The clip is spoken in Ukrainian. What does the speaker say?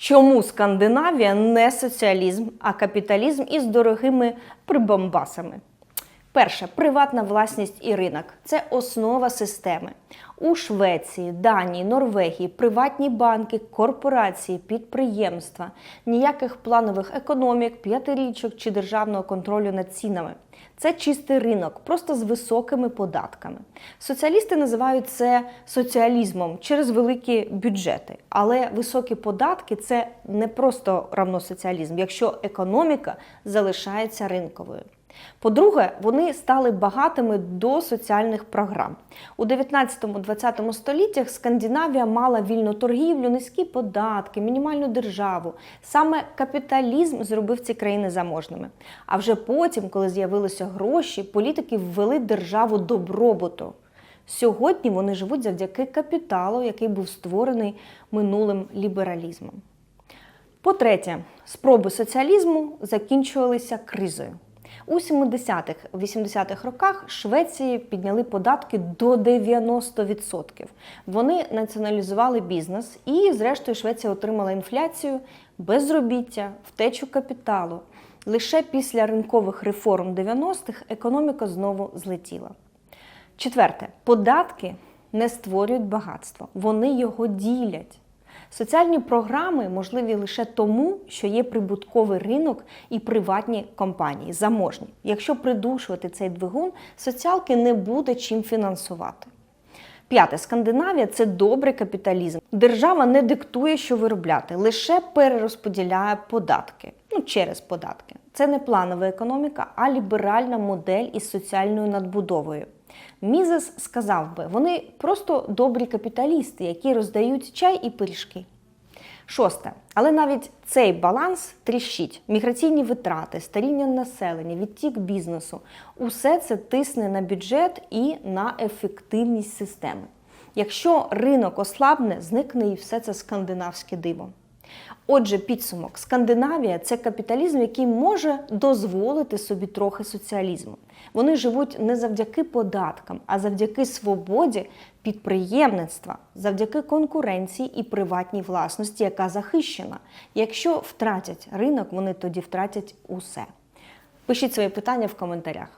Чому Скандинавія не соціалізм, а капіталізм із дорогими прибамбасами? Перше, приватна власність і ринок це основа системи. У Швеції, Данії, Норвегії приватні банки, корпорації, підприємства, ніяких планових економік, п'ятирічок чи державного контролю над цінами. Це чистий ринок, просто з високими податками. Соціалісти називають це соціалізмом через великі бюджети, але високі податки це не просто равно соціалізм, якщо економіка залишається ринковою. По-друге, вони стали багатими до соціальних програм. У 19-20 століттях Скандинавія мала вільну торгівлю, низькі податки, мінімальну державу. Саме капіталізм зробив ці країни заможними. А вже потім, коли з'явилися гроші, політики ввели державу добробуту. Сьогодні вони живуть завдяки капіталу, який був створений минулим лібералізмом. По-третє, спроби соціалізму закінчувалися кризою. У 70-х, 80-х роках Швеції підняли податки до 90%. Вони націоналізували бізнес і, зрештою, Швеція отримала інфляцію, безробіття, втечу капіталу. Лише після ринкових реформ 90-х економіка знову злетіла. Четверте, податки не створюють багатство, вони його ділять. Соціальні програми можливі лише тому, що є прибутковий ринок і приватні компанії, заможні. Якщо придушувати цей двигун, соціалки не буде чим фінансувати. П'яте, Скандинавія це добрий капіталізм. Держава не диктує, що виробляти, лише перерозподіляє податки. Ну, через податки. Це не планова економіка, а ліберальна модель із соціальною надбудовою. Мізес сказав би, вони просто добрі капіталісти, які роздають чай і пиріжки. Шосте. Але навіть цей баланс тріщить. Міграційні витрати, старіння населення, відтік бізнесу усе це тисне на бюджет і на ефективність системи. Якщо ринок ослабне, зникне і все це скандинавське диво. Отже, підсумок: Скандинавія це капіталізм, який може дозволити собі трохи соціалізму. Вони живуть не завдяки податкам, а завдяки свободі підприємництва, завдяки конкуренції і приватній власності, яка захищена. Якщо втратять ринок, вони тоді втратять усе. Пишіть свої питання в коментарях.